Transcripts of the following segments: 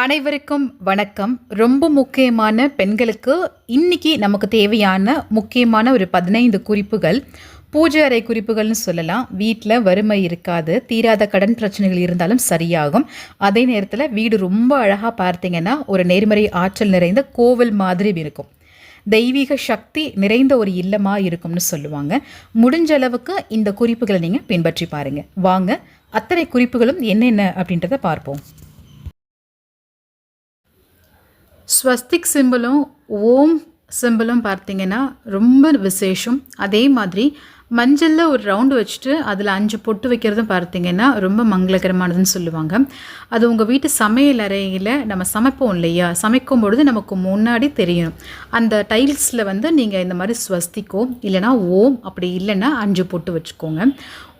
அனைவருக்கும் வணக்கம். ரொம்ப முக்கியமான பெண்களுக்கு இன்னைக்கு நமக்கு தேவையான முக்கியமான ஒரு பதினைந்து குறிப்புகள். பூஜை அறை குறிப்புகள்னு சொல்லலாம். வீட்டில் வறுமை இருக்காது தீராத கடன் பிரச்சனைகள் இருந்தாலும் சரியாகும். அதே நேரத்தில் வீடு ரொம்ப அழகாக பார்த்தீங்கன்னா ஒரு நேர்மறை ஆற்றல் நிறைந்த கோவில் மாதிரி இருக்கும். தெய்வீக சக்தி நிறைந்த ஒரு இல்லமாக இருக்கும்னு சொல்லுவாங்க. முடிஞ்ச அளவுக்கு இந்த குறிப்புகளை நீங்கள் பின்பற்றி பாருங்கள் வாங்க அத்தனை குறிப்புகளும் என்னென்ன அப்படின்றத பார்ப்போம். ஸ்வஸ்திக் சிம்பிளும் ஓம் சிம்பிளும் பார்த்தீங்கன்னா ரொம்ப விசேஷம். அதே மாதிரி மஞ்சளில் ஒரு ரவுண்டு வச்சுட்டு அதில் அஞ்சு பொட்டு வைக்கிறதும் பார்த்தீங்கன்னா ரொம்ப மங்களகரமானதுன்னு சொல்லுவாங்க. அது உங்கள் வீட்டு சமையல் அறையில் நம்ம சமைப்போம் இல்லையா? சமைக்கும் பொழுது நமக்கு முன்னாடி தெரியும். அந்த டைல்ஸில் வந்து நீங்கள் இந்த மாதிரி ஸ்வஸ்திக்கோ இல்லைனா ஓம் அப்படி இல்லைன்னா அஞ்சு பொட்டு வச்சுக்கோங்க.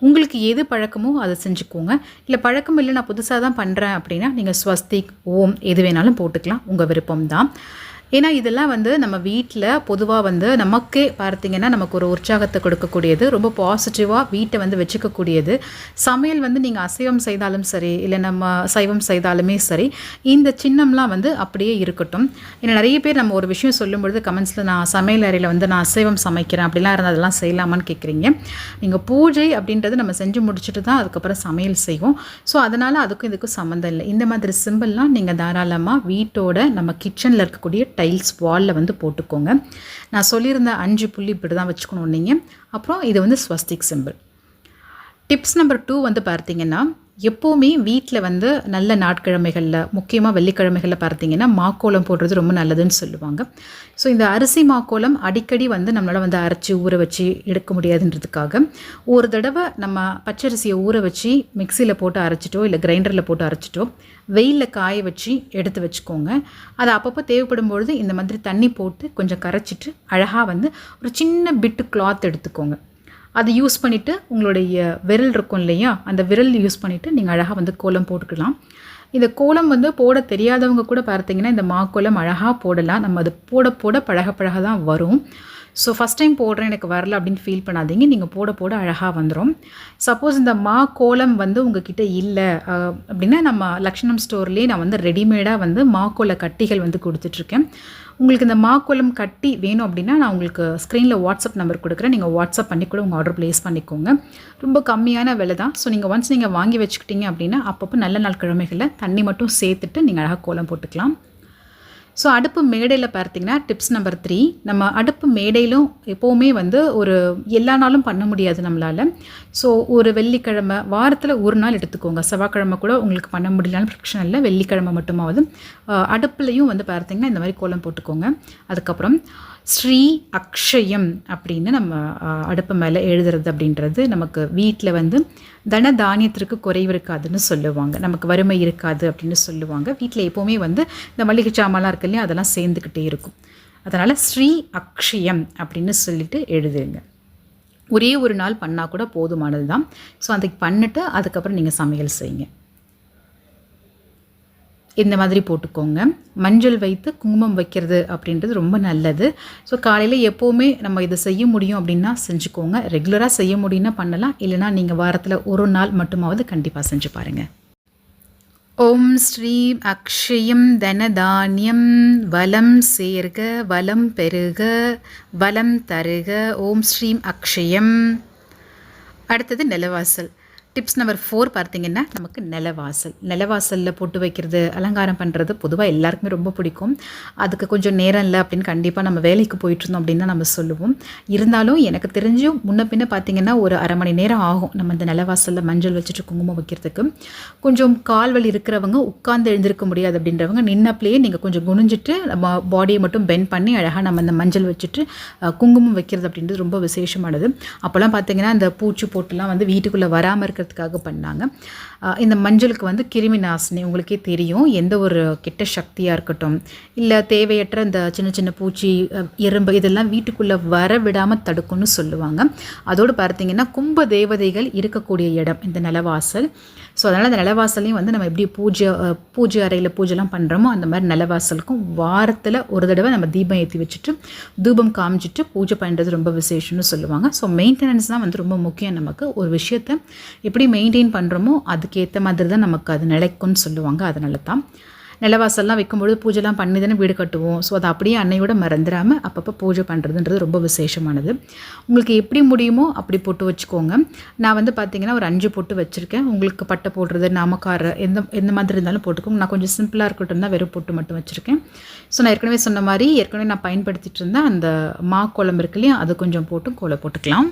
உங்களுக்கு எது பழக்கமோ அதை செஞ்சுக்கோங்க. இல்லை பழக்கம் இல்லை நான் புதுசாக தான் பண்ணுறேன் அப்படின்னா நீங்கள் ஸ்வஸ்திக் ஓம் எது வேணாலும் போட்டுக்கலாம். உங்கள் விருப்பம் தான் ஏன்னா இதெல்லாம் வந்து நம்ம வீட்டில் பொதுவாக வந்து நமக்கே பார்த்தீங்கன்னா நமக்கு ஒரு உற்சாகத்தை கொடுக்கக்கூடியது ரொம்ப பாசிட்டிவாக வீட்டை வந்து வச்சுக்கக்கூடியது. சமையல் வந்து நீங்கள் அசைவம் செய்தாலும் சரி இல்லை நம்ம சைவம் செய்தாலுமே சரி இந்த சின்னம்லாம் வந்து அப்படியே இருக்கட்டும். ஏன்னா நிறைய பேர் நம்ம ஒரு விஷயம் சொல்லும் பொழுது கமெண்ட்ஸில் நான் சமையல் அறையில் வந்து நான் அசைவம் சமைக்கிறேன் அப்படிலாம் இருந்தால் அதெல்லாம் செய்யலாமான்னு கேட்குறீங்க நீங்கள் பூஜை அப்படின்றது நம்ம செஞ்சு முடிச்சுட்டு தான் அதுக்கப்புறம் சமையல் செய்வோம். ஸோ அதனால் அதுக்கும் இதுக்கும் சம்மந்தம் இல்லை. இந்த மாதிரி சிம்பிள்லாம் நீங்கள் தாராளமாக வீட்டோட நம்ம கிச்சனில் இருக்கக்கூடிய டைல்ஸ் வாலில் வந்து போட்டுக்கோங்க. நான் சொல்லியிருந்த அஞ்சு புள்ளி இப்படி தான் வச்சுக்கணும் நீங்கள் அப்புறம் இது வந்து Swastik simple tips number two வந்து பார்த்தீங்கன்னா எப்போவுமே வீட்டில் வந்து நல்ல நாட்கிழமைகளில் முக்கியமாக வெள்ளிக்கிழமைகளில் பார்த்தீங்கன்னா மாக்கோலம் போடுறது ரொம்ப நல்லதுன்னு சொல்லுவாங்க. ஸோ இந்த அரிசி மாக்கோலம் அடிக்கடி வந்து நம்மளால் வந்து அரைச்சி ஊற வச்சு எடுக்க முடியாதுன்றதுக்காக ஒரு தடவை நம்ம பச்சரிசியை ஊற வச்சு மிக்சியில் போட்டு அரைச்சிட்டோ இல்லை கிரைண்டரில் போட்டு அரைச்சிட்டோ வெயிலில் காய வச்சு எடுத்து வச்சுக்கோங்க. அது அப்பப்போ தேவைப்படும் பொழுது இந்த மாதிரி தண்ணி போட்டு கொஞ்சம் கரைச்சிட்டு அழகாக வந்து ஒரு சின்ன பிட்டு கிளாத் எடுத்துக்கோங்க. அதை யூஸ் பண்ணிவிட்டு உங்களுடைய விரல் இருக்கும் இல்லையா? அந்த விரல் யூஸ் பண்ணிவிட்டு நீங்கள் அழகாக வந்து கோலம் போட்டுக்கலாம். இந்த கோலம் வந்து போட தெரியாதவங்க கூட பார்த்தீங்கன்னா இந்த மாக்கோலம் அழகாக போடலாம். நம்ம அது போட போட பழக பழக தான் வரும். ஸோ ஃபஸ்ட் டைம் போடுறேன் எனக்கு வரல அப்படின்னு ஃபீல் பண்ணாதீங்க. நீங்கள் போட போட அழகாக வந்துடும் சப்போஸ் இந்த மா கோலம் வந்து உங்ககிட்ட இல்லை அப்படின்னா நம்ம லக்ஷணம் ஸ்டோர்லேயே நான் வந்து ரெடிமேடாக வந்து மாக்கோல கட்டிகள் வந்து கொடுத்துட்ருக்கேன். உங்களுக்கு இந்த மாக்கோலம் கட்டி வேணும் அப்படின்னா நான் உங்களுக்கு ஸ்க்ரீனில் வாட்ஸ்அப் நம்பர் கொடுக்குறேன். நீங்கள் வாட்ஸ்அப் பண்ணி கூட உங்கள் ஆர்டர் ப்ளேஸ் பண்ணிக்கோங்க. ரொம்ப கம்மியான விலை தான். ஸோ நீங்கள் ஒன்ஸ் நீங்கள் வாங்கி வச்சுக்கிட்டீங்க அப்படின்னா அப்பப்போ நல்ல நாள் கிழமைகளில் தண்ணி மட்டும் சேர்த்துட்டு நீங்கள் அழகாக கோலம் போட்டுக்கலாம். ஸோ அடுப்பு மேடையில் பார்த்தீங்கன்னா டிப்ஸ் நம்பர் த்ரீ நம்ம அடுப்பு மேடையிலும் எப்போவுமே வந்து ஒரு எல்லா நாளும் பண்ண முடியாது நம்மளால். ஸோ ஒரு வெள்ளிக்கிழமை வாரத்தில் ஒரு நாள் எடுத்துக்கோங்க. செவ்வாய்க்கிழமை கூட உங்களுக்கு பண்ண முடியலனாலும் பிரச்சனை இல்லை. வெள்ளிக்கிழமை மட்டுமாவது அடுப்புலையும் வந்து பார்த்தீங்கன்னா இந்த மாதிரி கோலம் போட்டுக்கோங்க. அதுக்கப்புறம் ஸ்ரீ அக்ஷயம் அப்படின்னு நம்ம அடுப்பு மேலே எழுதுறது அப்படின்றது நமக்கு வீட்டில் வந்து தன தானியத்திற்கு குறைவு இருக்காதுன்னு சொல்லுவாங்க. நமக்கு வறுமை இருக்காது அப்படின்னு சொல்லுவாங்க. வீட்டில் எப்போவுமே வந்து இந்த மளிகை சாமான்லாம் இருக்கு இல்லையா அதெல்லாம் சேர்ந்துக்கிட்டே இருக்கும். அதனால் ஸ்ரீ அக்ஷயம் அப்படின்னு சொல்லிட்டு எழுதுங்க. ஒரே ஒரு நாள் பண்ணால் கூட போதுமானது தான் ஸோ அதுக்கு பண்ணிட்டு அதுக்கப்புறம் நீங்கள் சமையல் செய்யுங்க. இந்த மாதிரி போட்டுக்கோங்க. மஞ்சள் வைத்து குங்குமம் வைக்கிறது அப்படின்றது ரொம்ப நல்லது. ஸோ காலையில் எப்போவுமே நம்ம இதை செய்ய முடியும் அப்படின்னா செஞ்சுக்கோங்க. ரெகுலராக செய்ய முடியும்னா பண்ணலாம். இல்லைனா நீங்கள் வாரத்தில் ஒரு நாள் மட்டுமாவது கண்டிப்பாக செஞ்சு பாருங்கள் ஓம் ஸ்ரீம் அக்ஷயம் தனதானியம். வலம் சேர்க வலம் பெருக வலம் தருக. ஓம் ஸ்ரீம் அக்ஷயம். அடுத்தது நிலவாசல். டிப்ஸ் நம்பர் ஃபோர் பார்த்தீங்கன்னா நமக்கு நிலவாசல். நிலவாசலில் போட்டு வைக்கிறது அலங்காரம் பண்ணுறது பொதுவாக எல்லாருக்குமே ரொம்ப பிடிக்கும். அதுக்கு கொஞ்சம் நேரம் இல்லை அப்படின்னு கண்டிப்பாக நம்ம வேலைக்கு போயிட்டுருந்தோம் அப்படின்னு தான் நம்ம சொல்லுவோம். இருந்தாலும் எனக்கு தெரிஞ்சும் முன்ன பின்ன பார்த்தீங்கன்னா ஒரு அரை மணி நேரம் ஆகும் நம்ம இந்த நிலவாசலில் மஞ்சள் வச்சுட்டு குங்குமம் வைக்கிறதுக்கு. கொஞ்சம் கால் வலி இருக்கிறவங்க உட்கார்ந்து எழுந்திருக்க முடியாது அப்படின்றவங்க நின்னப்பிலேயே நீங்கள் கொஞ்சம் குனிஞ்சிட்டு நம்ம பாடியை மட்டும் பெண்ட் பண்ணி அழகாக நம்ம அந்த மஞ்சள் வச்சுட்டு குங்குமம் வைக்கிறது அப்படின்றது ரொம்ப விசேஷமானது. அப்போல்லாம் பார்த்தீங்கன்னா அந்த பூச்சி போட்டுலாம் வந்து வீட்டுக்குள்ளே வராமல் இருக்கிறது பண்ணுறதுக்காக பண்ணாங்க. இந்த மஞ்சளுக்கு வந்து கிருமி நாசினி உங்களுக்கே தெரியும். எந்த ஒரு கெட்ட சக்தியாக இருக்கட்டும் இல்லை தேவையற்ற இந்த சின்ன சின்ன பூச்சி எறும்பு இதெல்லாம் வீட்டுக்குள்ளே வர விடாமல் தடுக்கும்னு சொல்லுவாங்க. அதோடு பார்த்தீங்கன்னா கும்ப தேவதைகள் இருக்கக்கூடிய இடம் இந்த நிலவாசல். ஸோ அதனால் அந்த நிலவாசலையும் வந்து நம்ம எப்படி பூஜை பூஜை அறையில் பூஜைலாம் பண்ணுறோமோ அந்த மாதிரி நிலவாசலுக்கும் வாரத்தில் ஒரு தடவை நம்ம தீபம் ஏற்றி வச்சுட்டு தூபம் காமிச்சிட்டு பூஜை பண்ணுறது ரொம்ப விசேஷம்னு சொல்லுவாங்க. ஸோ மெயின்டெனன்ஸ் தான் வந்து ரொம்ப முக்கியம் நமக்கு. ஒரு விஷயத்தை எப்படி மெயின்டைன் பண்ணுறோமோ அதுக்கேற்ற மாதிரி தான் நமக்கு அது நிலைக்கும்னு சொல்லுவாங்க. அதனால தான் நிலவாசல்லாம் வைக்கும்பொழுது பூஜைலாம் பண்ணி தானே வீடு கட்டுவோம். ஸோ அதை அப்படியே அன்னையோட மறந்துடாமல் அப்பப்போ பூஜை பண்ணுறதுன்றது ரொம்ப விசேஷமானது. உங்களுக்கு எப்படி முடியுமோ அப்படி போட்டு வச்சுக்கோங்க. நான் வந்து பார்த்தீங்கன்னா ஒரு அஞ்சு பொட்டு வச்சுருக்கேன். உங்களுக்கு பட்டை போடுறது நாமக்கார எந்த எந்த மாதிரி இருந்தாலும் போட்டுக்கோங்க. நான் கொஞ்சம் சிம்பிளாக இருக்கட்டும் தான் வெறும் பொட்டு மட்டும் வச்சுருக்கேன். ஸோ நான் ஏற்கனவே சொன்ன மாதிரி ஏற்கனவே நான் பயன்படுத்திகிட்டு இருந்தேன் அந்த மா குழம்பு இருக்கு இல்லையா அது கொஞ்சம் போட்டு கோலை போட்டுக்கலாம்.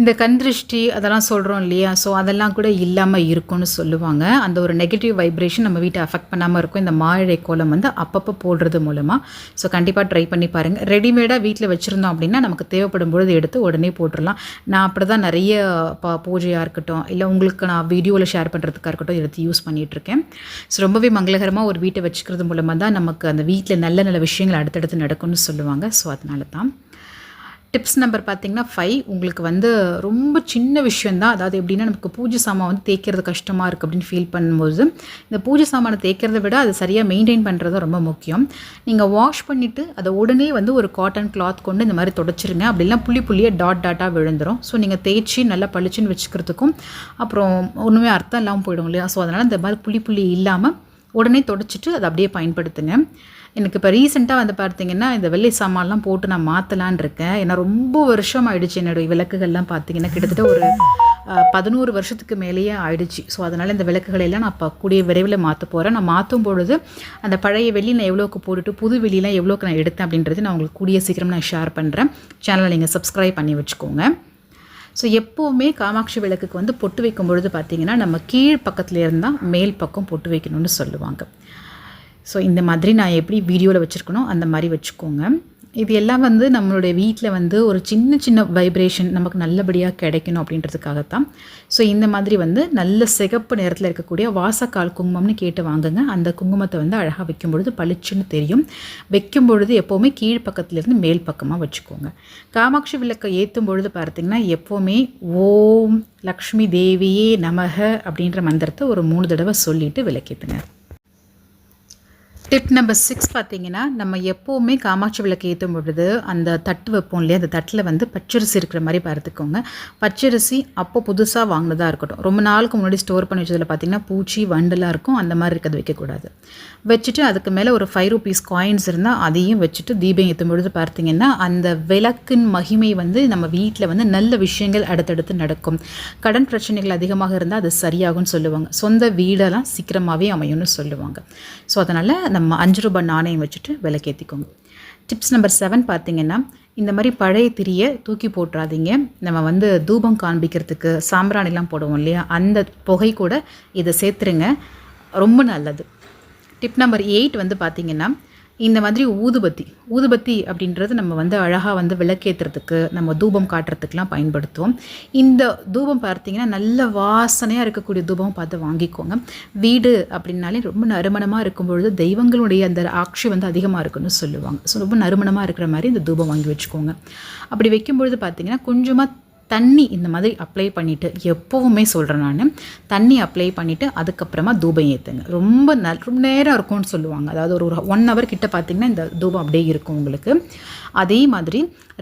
இந்த கண் திருஷ்டி அதெல்லாம் சொல்கிறோம் இல்லையா? ஸோ அதெல்லாம் கூட இல்லாமல் இருக்கும்னு சொல்லுவாங்க. அந்த ஒரு நெகட்டிவ் வைப்ரேஷன் நம்ம வீட்டை அஃபெக்ட் பண்ணாமல் இருக்கும். இந்த மாழை கோலம் வந்து அப்பப்போ போடுறது மூலமாக ஸோ கண்டிப்பாக ட்ரை பண்ணி பாருங்கள் ரெடிமேடாக வீட்டில் வச்சுருந்தோம் அப்படின்னா நமக்கு தேவைப்படும் பொழுது எடுத்து உடனே போட்டுடலாம். நான் அப்படி தான் நிறைய ப பூஜையாக இருக்கட்டும் இல்லை உங்களுக்கு நான் வீடியோவில் ஷேர் பண்ணுறதுக்காக இருக்கட்டும் எடுத்து யூஸ் பண்ணிகிட்ருக்கேன் ஸோ ரொம்பவே மங்களகரமாக ஒரு வீட்டை வச்சுக்கிறது மூலமாக தான் நமக்கு அந்த வீட்டில் நல்ல நல்ல விஷயங்கள் அடுத்தடுத்து நடக்கும்னு சொல்லுவாங்க. ஸோ அதனால தான் டிப்ஸ் நம்பர் பார்த்தீங்கன்னா ஃபைவ் உங்களுக்கு வந்து ரொம்ப சின்ன விஷயந்தான் அதாவது எப்படின்னா நமக்கு பூஜை சாமான் வந்து தேய்க்கிறது கஷ்டமாக இருக்குது அப்படின்னு ஃபீல் பண்ணும்போது இந்த பூஜை சாமானை தேய்க்கிறத விட அது சரியாக மெயின்டைன் பண்ணுறது ரொம்ப முக்கியம். நீங்கள் வாஷ் பண்ணிவிட்டு அதை உடனே வந்து ஒரு காட்டன் கிளாத் கொண்டு இந்த மாதிரி தொடச்சிருங்க. அப்படிலாம் புள்ளி புள்ளியாக டாட் டாட்டாக விழுந்துடும் ஸோ நீங்கள் தேய்ச்சி நல்லா பளிச்சுன்னு வச்சுக்கிறதுக்கும் அப்புறம் ஒன்றுமே அர்த்தம் இல்லாமல் போயிடும் இல்லையா? ஸோ அதனால் இந்த மாதிரி புள்ளி புள்ளி இல்லாமல் உடனே தொடச்சிட்டு அதை அப்படியே பயன்படுத்துங்க. எனக்கு இப்போ ரீசெண்டாக வந்து பார்த்தீங்கன்னா இந்த வெள்ளை சாமான்லாம் போட்டு நான் மாற்றலான் இருக்கேன். ஏன்னா ரொம்ப வருஷம் ஆயிடுச்சு என்னுடைய விளக்குகள்லாம் பார்த்தீங்கன்னா கிட்டத்தட்ட ஒரு பதினோரு வருஷத்துக்கு மேலேயே ஆயிடுச்சு. ஸோ அதனால் இந்த விளக்குகளை எல்லாம் நான் இப்போ கூடிய விரைவில் மாற்ற போகிறேன் நான் மாற்றும் பொழுது அந்த பழைய வெள்ளி நான் எவ்வளோக்கு போட்டுட்டு புது வெளியெலாம் எவ்வளோக்கு நான் எடுத்தேன் அப்படின்றது நான் உங்களுக்கு கூடிய சீக்கிரம் நான் ஷேர் பண்ணுறேன் சேனலை நீங்கள் சப்ஸ்கிரைப் பண்ணி வச்சுக்கோங்க. ஸோ எப்போவுமே காமாட்சி விளக்குக்கு வந்து பொட்டு வைக்கும் பொழுது பார்த்திங்கன்னா நம்ம கீழ் பக்கத்தில் இருந்தால் மேல் பக்கம் பொட்டு வைக்கணும்னு சொல்லுவாங்க. ஸோ இந்த மாதிரி நான் எப்படி வீடியோவில் வச்சுருக்கணும் அந்த மாதிரி வச்சுக்கோங்க. இது எல்லாம் வந்து நம்மளுடைய வீட்டில் வந்து ஒரு சின்ன சின்ன வைப்ரேஷன் நமக்கு நல்லபடியாக கிடைக்கணும் அப்படின்றதுக்காகத்தான். ஸோ இந்த மாதிரி வந்து நல்ல சிகப்பு நேரத்தில் இருக்கக்கூடிய வாசக்கால் குங்குமம்னு கேட்டு வாங்குங்க. அந்த குங்குமத்தை வந்து அழகாக வைக்கும் பொழுது பளிச்சுன்னு தெரியும். வைக்கும் பொழுது எப்போவுமே கீழ்ப்பக்கத்துலேருந்து மேல் பக்கமாக வச்சுக்கோங்க. காமாட்சி விளக்கை ஏற்றும் பொழுது பார்த்திங்கன்னா எப்போவுமே ஓம் லக்ஷ்மி தேவியே நமக அப்படின்ற மந்திரத்தை ஒரு மூணு தடவை சொல்லிவிட்டு விளக்கேற்றுங்க டிப் நம்பர் சிக்ஸ் பார்த்தீங்கன்னா நம்ம எப்போவுமே காமாட்சி விளக்கு ஏற்றும் பொழுது அந்த தட்டு வைப்போம் இல்லையா? அந்த தட்டில் வந்து பச்சரிசி இருக்கிற மாதிரி பார்த்துக்கோங்க. பச்சரிசி அப்போ புதுசாக வாங்கினதாக இருக்கட்டும். ரொம்ப நாளுக்கு முன்னாடி ஸ்டோர் பண்ணி வச்சதில் பார்த்தீங்கன்னா பூச்சி வண்டெல்லாம் இருக்கும். அந்த மாதிரி இருக்கிறது வைக்கக்கூடாது. வச்சுட்டு அதுக்கு மேலே ஒரு ஃபைவ் ருபீஸ் காயின்ஸ் இருந்தால் அதையும் வச்சுட்டு தீபம் ஏற்றும் பொழுது பார்த்தீங்கன்னா அந்த விளக்கின் மகிமை வந்து நம்ம வீட்டில் வந்து நல்ல விஷயங்கள் அடுத்தடுத்து நடக்கும். கடன் பிரச்சனைகள் அதிகமாக இருந்தால் அது சரியாகும்னு சொல்லுவாங்க. சொந்த வீடெல்லாம் சீக்கிரமாகவே அமையும்னு சொல்லுவாங்க. ஸோ அதனால் நம்ம அஞ்சு ரூபாய் நாணயம் வச்சுட்டு விலைக்கேற்றிக்கோங்க டிப்ஸ் நம்பர் செவன் பார்த்தீங்கன்னா இந்த மாதிரி பழைய திரியை தூக்கி போட்டுறாதீங்க. நம்ம வந்து தூபம் காண்பிக்கிறதுக்கு சாம்பிராணிலாம் போடுவோம் இல்லையா? அந்த புகை கூட இதை சேர்த்துருங்க. ரொம்ப நல்லது. டிப் நம்பர் எயிட் வந்து பார்த்திங்கன்னா இந்த மாதிரி ஊதுபத்தி ஊதுபத்தி அப்படின்றது நம்ம வந்து அழகாக வந்து விளக்கேற்றுறதுக்கு நம்ம தூபம் காட்டுறதுக்கெலாம் பயன்படுத்துவோம். இந்த தூபம் பார்த்தீங்கன்னா நல்ல வாசனையாக இருக்கக்கூடிய தூபம் பார்த்து வாங்கிக்கோங்க. வீடு அப்படின்னாலே ரொம்ப நறுமணமாக இருக்கும் பொழுது தெய்வங்களுடைய அந்த ஆட்சி வந்து அதிகமாக இருக்குன்னு சொல்லுவாங்க. ஸோ ரொம்ப நறுமணமாக இருக்கிற மாதிரி இந்த தூபம் வாங்கி வச்சுக்கோங்க. அப்படி வைக்கும்பொழுது பார்த்திங்கன்னா கொஞ்சமாக தண்ணி இந்த மாதிரி அப்ளை பண்ணிவிட்டு எப்போவுமே சொல்கிறேன் நான். தண்ணி அப்ளை பண்ணிவிட்டு அதுக்கப்புறமா தூபம் ஏற்றுங்க ரொம்ப நல் ரொம்ப நேரம் இருக்கும்னு சொல்லுவாங்க. அதாவது ஒரு ஒன் ஹவர் கிட்ட பார்த்திங்கன்னா இந்த தூபம் அப்படியே இருக்கும் உங்களுக்கு. அதே மாதிரி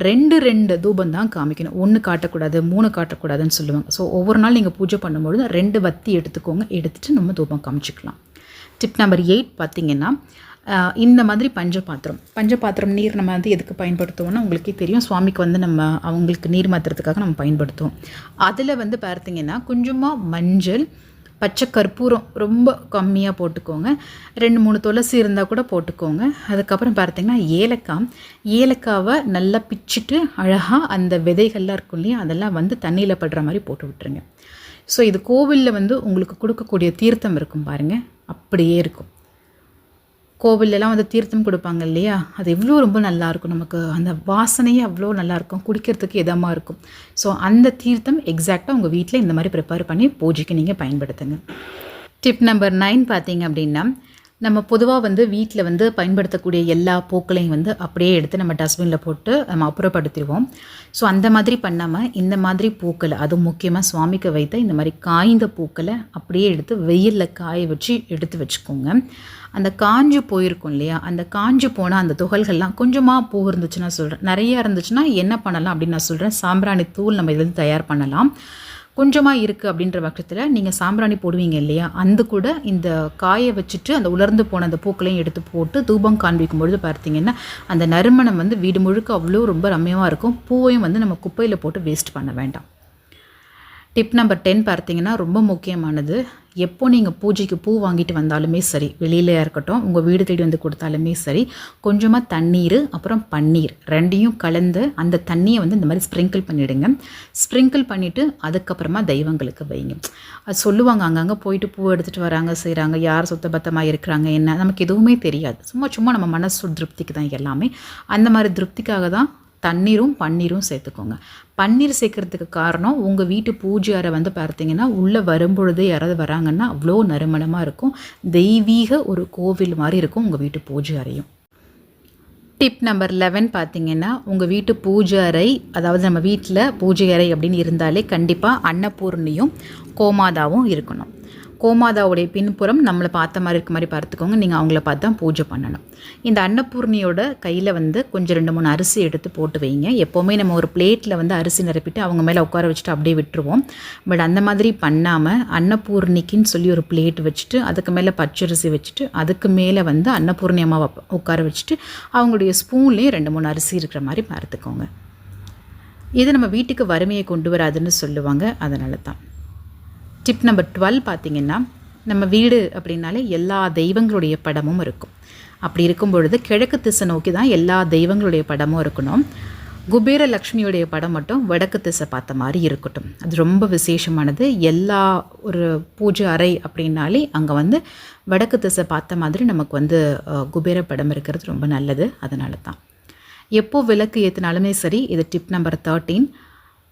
ரெண்டு ரெண்டு தூபம் தான் காமிக்கணும். ஒன்று காட்டக்கூடாது மூணு காட்டக்கூடாதுன்னு சொல்லுவாங்க. ஸோ ஒவ்வொரு நாள் நீங்கள் பூஜை பண்ணும்பொழுது ரெண்டு வத்தி எடுத்துக்கோங்க. எடுத்துகிட்டு நம்ம தூபம் காமிச்சிக்கலாம். டிப் நம்பர் எயிட் பார்த்திங்கன்னா இந்த மாதிரி பஞ்ச பாத்திரம் பஞ்ச பாத்திரம் நீர் நம்ம வந்து எதுக்கு பயன்படுத்துவோம்னா உங்களுக்கே தெரியும். சுவாமிக்கு வந்து நம்ம அவங்களுக்கு நீர் மாத்திரத்துக்காக நம்ம பயன்படுத்துவோம். அதில் வந்து பார்த்தீங்கன்னா கொஞ்சமாக மஞ்சள் பச்சை கற்பூரம் ரொம்ப கம்மியாக போட்டுக்கோங்க. ரெண்டு மூணு துளசி இருந்தால் கூட போட்டுக்கோங்க. அதுக்கப்புறம் பார்த்தீங்கன்னா ஏலக்காய். ஏலக்காவை நல்லா பிச்சுட்டு அழகாக அந்த விதைகள்லாம் இருக்கும் இல்லையா அதெல்லாம் வந்து தண்ணியில் படுற மாதிரி போட்டு விட்டுருங்க. ஸோ இது கோவிலில் வந்து உங்களுக்கு கொடுக்கக்கூடிய தீர்த்தம் இருக்கும் பாருங்கள் அப்படியே இருக்கும். கோவிலெலாம் வந்து தீர்த்தம் கொடுப்பாங்க இல்லையா? அது எவ்வளோ ரொம்ப நல்லாயிருக்கும் நமக்கு. அந்த வாசனையே அவ்வளோ நல்லாயிருக்கும் குடிக்கிறதுக்கு இதமாக இருக்கும். ஸோ அந்த தீர்த்தம் எக்ஸாக்டாக உங்கள் வீட்டில் இந்த மாதிரி ப்ரிப்பேர் பண்ணி பூஜைக்கு நீங்கள் பயன்படுத்துங்க. டிப் நம்பர் நைன் பார்த்தீங்க அப்படின்னா நம்ம பொதுவாக வந்து வீட்டில் வந்து பயன்படுத்தக்கூடிய எல்லா பூக்களையும் வந்து அப்படியே எடுத்து நம்ம டஸ்ட்பினில் போட்டு நம்ம அப்புறப்படுத்திடுவோம். ஸோ அந்த மாதிரி பண்ணாமல் இந்த மாதிரி பூக்களை அதுவும் முக்கியமாக சுவாமிக்கு வைத்த இந்த மாதிரி காய்ந்த பூக்களை அப்படியே எடுத்து வெயிலில் காய வச்சு எடுத்து வச்சுக்கோங்க. அந்த காஞ்சு போயிருக்கும் இல்லையா? அந்த காஞ்சு போனால் அந்த துகள்கள்லாம் கொஞ்சமாக பூ இருந்துச்சுன்னா சொல்கிறேன் நிறையா இருந்துச்சுன்னா என்ன பண்ணலாம் அப்படின்னு நான் சொல்கிறேன் சாம்பிராணி தூள் நம்ம இதில் தயார் பண்ணலாம். கொஞ்சமாக இருக்குது அப்படின்ற பட்சத்தில் நீங்கள் சாம்பிராணி போடுவீங்க இல்லையா? அந்த கூட இந்த காயை வச்சுட்டு அந்த உலர்ந்து போன அந்த பூக்களையும் எடுத்து போட்டு தூபம் காண்பிக்கும் பொழுது பார்த்தீங்கன்னா அந்த நறுமணம் வந்து வீடு முழுக்க அவ்வளோ ரொம்ப ரம்யமாக இருக்கும். பூவையும் வந்து நம்ம குப்பையில் போட்டு வேஸ்ட் பண்ண வேண்டாம். டிப் நம்பர் டென் பார்த்தீங்கன்னா ரொம்ப முக்கியமானது. எப்போ நீங்கள் பூஜைக்கு பூ வாங்கிட்டு வந்தாலுமே சரி வெளியிலையாக இருக்கட்டும் உங்கள் வீடு தேடி வந்து கொடுத்தாலுமே சரி கொஞ்சமாக தண்ணீர் அப்புறம் பன்னீர் ரெண்டையும் கலந்து அந்த தண்ணியை வந்து இந்த மாதிரி ஸ்ப்ரிங்கிள் பண்ணிவிடுங்க ஸ்ப்ரிங்கிள் பண்ணிவிட்டு அதுக்கப்புறமா தெய்வங்களுக்கு வைங்க. அது சொல்லுவாங்க அங்கங்கே போயிட்டு பூ எடுத்துகிட்டு வராங்க செய்கிறாங்க யார் சுத்தபத்தமாக இருக்கிறாங்க என்ன நமக்கு எதுவுமே தெரியாது. சும்மா சும்மா நம்ம மனசு திருப்திக்கு தான் எல்லாமே. அந்த மாதிரி திருப்திக்காக தான் தண்ணீரும் பன்னீரும் சேர்த்துக்கோங்க. பன்னீர் சேர்க்கறதுக்கு காரணம் உங்கள் வீட்டு பூஜை அறை வந்து பார்த்தீங்கன்னா உள்ளே வரும்பொழுது யாராவது வராங்கன்னா அவ்வளோ நறுமணமாக இருக்கும். தெய்வீக ஒரு கோவில் மாதிரி இருக்கும் உங்கள் வீட்டு பூஜை அறையும். டிப் நம்பர் லெவன் பார்த்தீங்கன்னா உங்கள் வீட்டு பூஜை அறை அதாவது நம்ம வீட்டில் பூஜை அறை அப்படின்னு இருந்தாலே கண்டிப்பாக அன்னபூர்ணியும் கோமாதாவும் இருக்கணும். கோமாதாவுடைய பின்புறம் நம்மளை பார்த்த மாதிரி இருக்க மாதிரி பார்த்துக்கோங்க. நீங்கள் அவங்கள பார்த்து தான் பூஜை பண்ணணும். இந்த அன்னபூர்ணியோட கையில் வந்து கொஞ்சம் ரெண்டு மூணு அரிசி எடுத்து போட்டு வைங்க. எப்போவுமே நம்ம ஒரு பிளேட்டில் வந்து அரிசி நிரப்பிட்டு அவங்க மேலே உட்கார வச்சுட்டு அப்படியே விட்டுருவோம். பட் அந்த மாதிரி பண்ணாமல் அன்னபூர்ணிக்குன்னு சொல்லி ஒரு பிளேட் வச்சுட்டு அதுக்கு மேலே பச்சரிசி வச்சுட்டு அதுக்கு மேலே வந்து அன்னபூர்ணி அம்மாவை உட்கார வச்சுட்டு அவங்களுடைய ஸ்பூன்லேயும் ரெண்டு மூணு அரிசி இருக்கிற மாதிரி பார்த்துக்கோங்க. இது நம்ம வீட்டுக்கு வறுமையை கொண்டு வராதுன்னு சொல்லுவாங்க. அதனால தான் டிப் நம்பர் டுவெல் பார்த்திங்கன்னா நம்ம வீடு அப்படின்னாலே எல்லா தெய்வங்களுடைய படமும் இருக்கும். அப்படி இருக்கும் பொழுது கிழக்கு திசை நோக்கி தான் எல்லா தெய்வங்களுடைய படமும் இருக்கணும். குபேர லக்ஷ்மியுடைய படம் மட்டும் வடக்கு திசை பார்த்த மாதிரி இருக்கட்டும். அது ரொம்ப விசேஷமானது. எல்லா ஒரு பூஜை அறை அப்படின்னாலே அங்கே வந்து வடக்கு திசை பார்த்த மாதிரி நமக்கு வந்து குபேர படம் இருக்கிறது ரொம்ப நல்லது. அதனால தான் எப்போ விளக்கு ஏற்றினாலுமே சரி இது டிப் நம்பர் தேர்ட்டீன்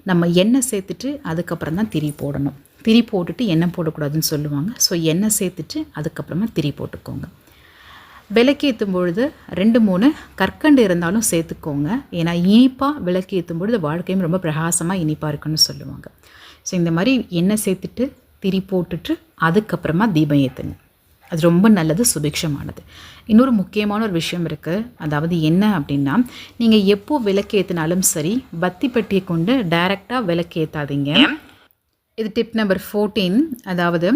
நம்ம எண்ணெய் சேர்த்துட்டு அதுக்கப்புறம் தான் திரி போடணும். திரி போட்டுட்டு எண்ணெய் போடக்கூடாதுன்னு சொல்லுவாங்க. ஸோ எண்ணெய் சேர்த்துட்டு அதுக்கப்புறமா திரி போட்டுக்கோங்க. விளக்கேற்றும் பொழுது ரெண்டு மூணு கற்கண்டு இருந்தாலும் சேர்த்துக்கோங்க. ஏன்னா இனிப்பாக விளக்கேற்றும் பொழுது வாழ்க்கையும் ரொம்ப பிரகாசமாக இனிப்பாக இருக்குன்னு சொல்லுவாங்க. ஸோ இந்த மாதிரி எண்ணெய் சேர்த்துட்டு திரி போட்டுட்டு அதுக்கப்புறமா தீபம் ஏற்றுங்க அது ரொம்ப நல்லது சுபிக்ஷமானது. இன்னொரு முக்கியமான ஒரு விஷயம் இருக்குது அதாவது என்ன அப்படின்னா நீங்கள் எப்போ விளக்கேற்றினாலும் சரி பத்தி பெட்டியை கொண்டு டைரெக்டாக விளக்கேற்றாதீங்க இது டிப் நம்பர் ஃபோர்டீன் அதாவது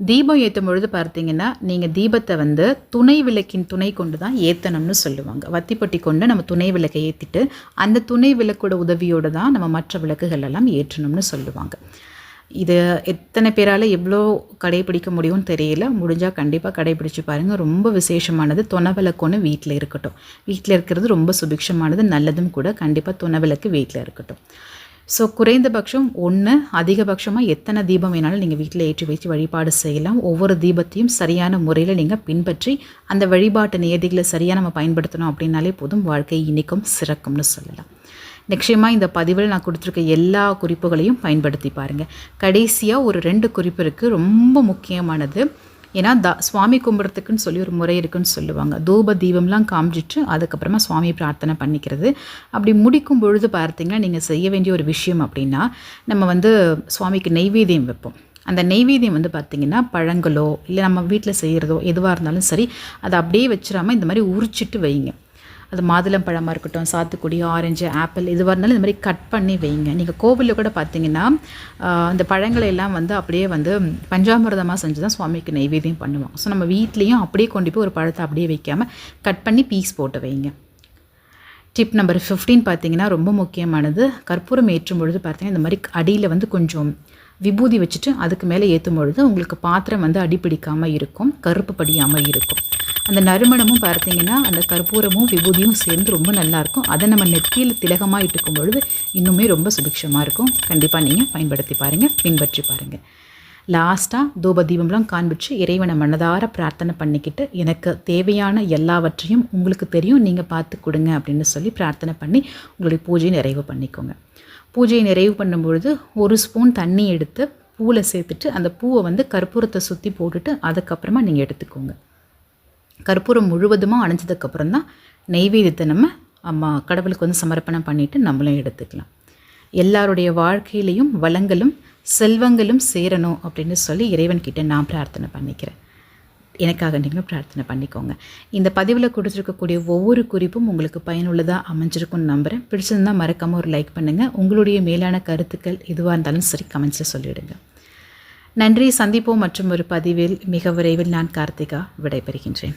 தீபம் ஏற்றும் பொழுது பார்த்தீங்கன்னா நீங்கள் தீபத்தை வந்து துணை விளக்கின் துணை கொண்டு தான் ஏற்றணும்னு சொல்லுவாங்க. வத்திப்பட்டி கொண்டு நம்ம துணை விளக்கை ஏற்றிட்டு அந்த துணை விளக்கோட உதவியோடு தான் நம்ம மற்ற விளக்குகள் எல்லாம் ஏற்றணும்னு சொல்லுவாங்க. இது எத்தனை பேரால் எவ்வளோ கடைபிடிக்க முடியும்னு தெரியல. முடிஞ்சால் கண்டிப்பாக கடைபிடிச்சு பாருங்கள் ரொம்ப விசேஷமானது. துணவிளக்கொன்று வீட்டில் இருக்கட்டும். வீட்டில் இருக்கிறது ரொம்ப சுபிக்ஷமானது நல்லதும் கூட. கண்டிப்பாக துணவிளக்கு வீட்டில் இருக்கட்டும். ஸோ குறைந்தபட்சம் ஒன்று அதிகபட்சமாக எத்தனை தீபம் வேணாலும் நீங்கள் வீட்டில் ஏற்றி வச்சு வழிபாடு செய்யலாம். ஒவ்வொரு தீபத்தையும் சரியான முறையில் நீங்கள் பின்பற்றி அந்த வழிபாட்டு நியதிகளை சரியாக நம்ம பயன்படுத்தணும் அப்படின்னாலே போதும். வாழ்க்கை இனிக்கும் சிறக்கும்னு சொல்லலாம். நிச்சயமாக இந்த பதிவில் நான் கொடுத்துருக்க எல்லா குறிப்புகளையும் பயன்படுத்தி பாருங்கள் கடைசியாக ஒரு ரெண்டு குறிப்பு இருக்குது ரொம்ப முக்கியமானது. ஏன்னா த சுவாமி கும்பிட்றதுக்குன்னு சொல்லி ஒரு முறை இருக்குன்னு சொல்லுவாங்க. தூப தீபம்லாம் காமிச்சிட்டு அதுக்கப்புறமா சுவாமி பிரார்த்தனை பண்ணிக்கிறது. அப்படி முடிக்கும் பொழுது பார்த்தீங்கன்னா நீங்கள் செய்ய வேண்டிய ஒரு விஷயம் அப்படின்னா நம்ம வந்து சுவாமிக்கு நெய்வேதியம் வைப்போம். அந்த நெய்வேதியம் வந்து பார்த்திங்கன்னா பழங்களோ இல்லை நம்ம வீட்டில் செய்கிறதோ எதுவாக இருந்தாலும் சரி அதை அப்படியே வச்சிடாமல் இந்த மாதிரி உரிச்சிட்டு வைங்க. அது மாதுளம் பழமாக இருக்கட்டும் சாத்துக்குடி ஆரஞ்சு ஆப்பிள் இது இருந்தாலும் இந்த மாதிரி கட் பண்ணி வைங்க. நீங்கள் கோவிலில் கூட பார்த்தீங்கன்னா அந்த பழங்களை எல்லாம் வந்து அப்படியே வந்து பஞ்சாமிரதமாக செஞ்சு தான் சுவாமிக்கு நைவேத்தியம் பண்ணுவோம் ஸோ நம்ம வீட்லேயும் அப்படியே கொண்டு போய் ஒரு பழத்தை அப்படியே வைக்காமல் கட் பண்ணி பீஸ் போட்டு வைங்க. டிப் நம்பர் ஃபிஃப்டீன் பார்த்தீங்கன்னா ரொம்ப முக்கியமானது. கற்பூரம் ஏற்றும் பொழுது பார்த்தீங்கன்னா இந்த மாதிரி அடியில் வந்து கொஞ்சம் விபூதி வச்சுட்டு அதுக்கு மேலே ஏற்றும் பொழுது உங்களுக்கு பாத்திரம் வந்து அடிப்பிடிக்காமல் இருக்கும் கருப்பு படியாமல் இருக்கும். அந்த நறுமணமும் பார்த்தீங்கன்னா அந்த கற்பூரமும் விபூதியும் சேர்ந்து ரொம்ப நல்லாயிருக்கும் அதை நம்ம நெத்தியில் திலகமாக இட்டுக்கும் பொழுது இன்னுமே ரொம்ப சுபிக்ஷமாக இருக்கும். கண்டிப்பாக நீங்கள் பயன்படுத்தி பாருங்கள் பின்பற்றி பாருங்கள் லாஸ்ட்டாக தூப தீபம்லாம் காண்பிச்சு இறைவனை மனதார பிரார்த்தனை பண்ணிக்கிட்டு எனக்கு தேவையான எல்லாவற்றையும் உங்களுக்கு தெரியும் நீங்கள் பார்த்து கொடுங்க அப்படின்னு சொல்லி பிரார்த்தனை பண்ணி உங்களுடைய பூஜையை நிறைவு பண்ணிக்கோங்க. பூஜையை நிறைவு பண்ணும்பொழுது ஒரு ஸ்பூன் தண்ணி எடுத்து பூவில் சேர்த்துட்டு அந்த பூவை வந்து கற்பூரத்தை சுற்றி போட்டுட்டு அதுக்கப்புறமா நீங்கள் எடுத்துக்கோங்க. கற்பூரம் முழுவதுமாக அணைஞ்சதுக்கப்புறம் தான் நெய்வேதியத்தை நம்ம அம்மா கடவுளுக்கு வந்து சமர்ப்பணம் பண்ணிவிட்டு நம்மளும் எடுத்துக்கலாம். எல்லாருடைய வாழ்க்கையிலையும் வளங்களும் செல்வங்களும் சேரணும் அப்படின்னு சொல்லி இறைவன்கிட்ட நான் பிரார்த்தனை பண்ணிக்கிறேன். எனக்காக நீங்களும் பிரார்த்தனை பண்ணிக்கோங்க. இந்த பதிவில் கொடுத்துருக்கக்கூடிய ஒவ்வொரு குறிப்பும் உங்களுக்கு பயனுள்ளதாக அமைஞ்சிருக்கும்னு நம்புகிறேன் பிடிச்சிருந்தால் மறக்காமல் ஒரு லைக் பண்ணுங்கள் உங்களுடைய மேலான கருத்துக்கள் எதுவாக இருந்தாலும் சரி கமெண்ட்ஸில் சொல்லிவிடுங்க. நன்றி சந்திப்போம் மற்றும் ஒரு பதிவில் மிக விரைவில் நான் கார்த்திகா விடைபெறுகின்றேன்.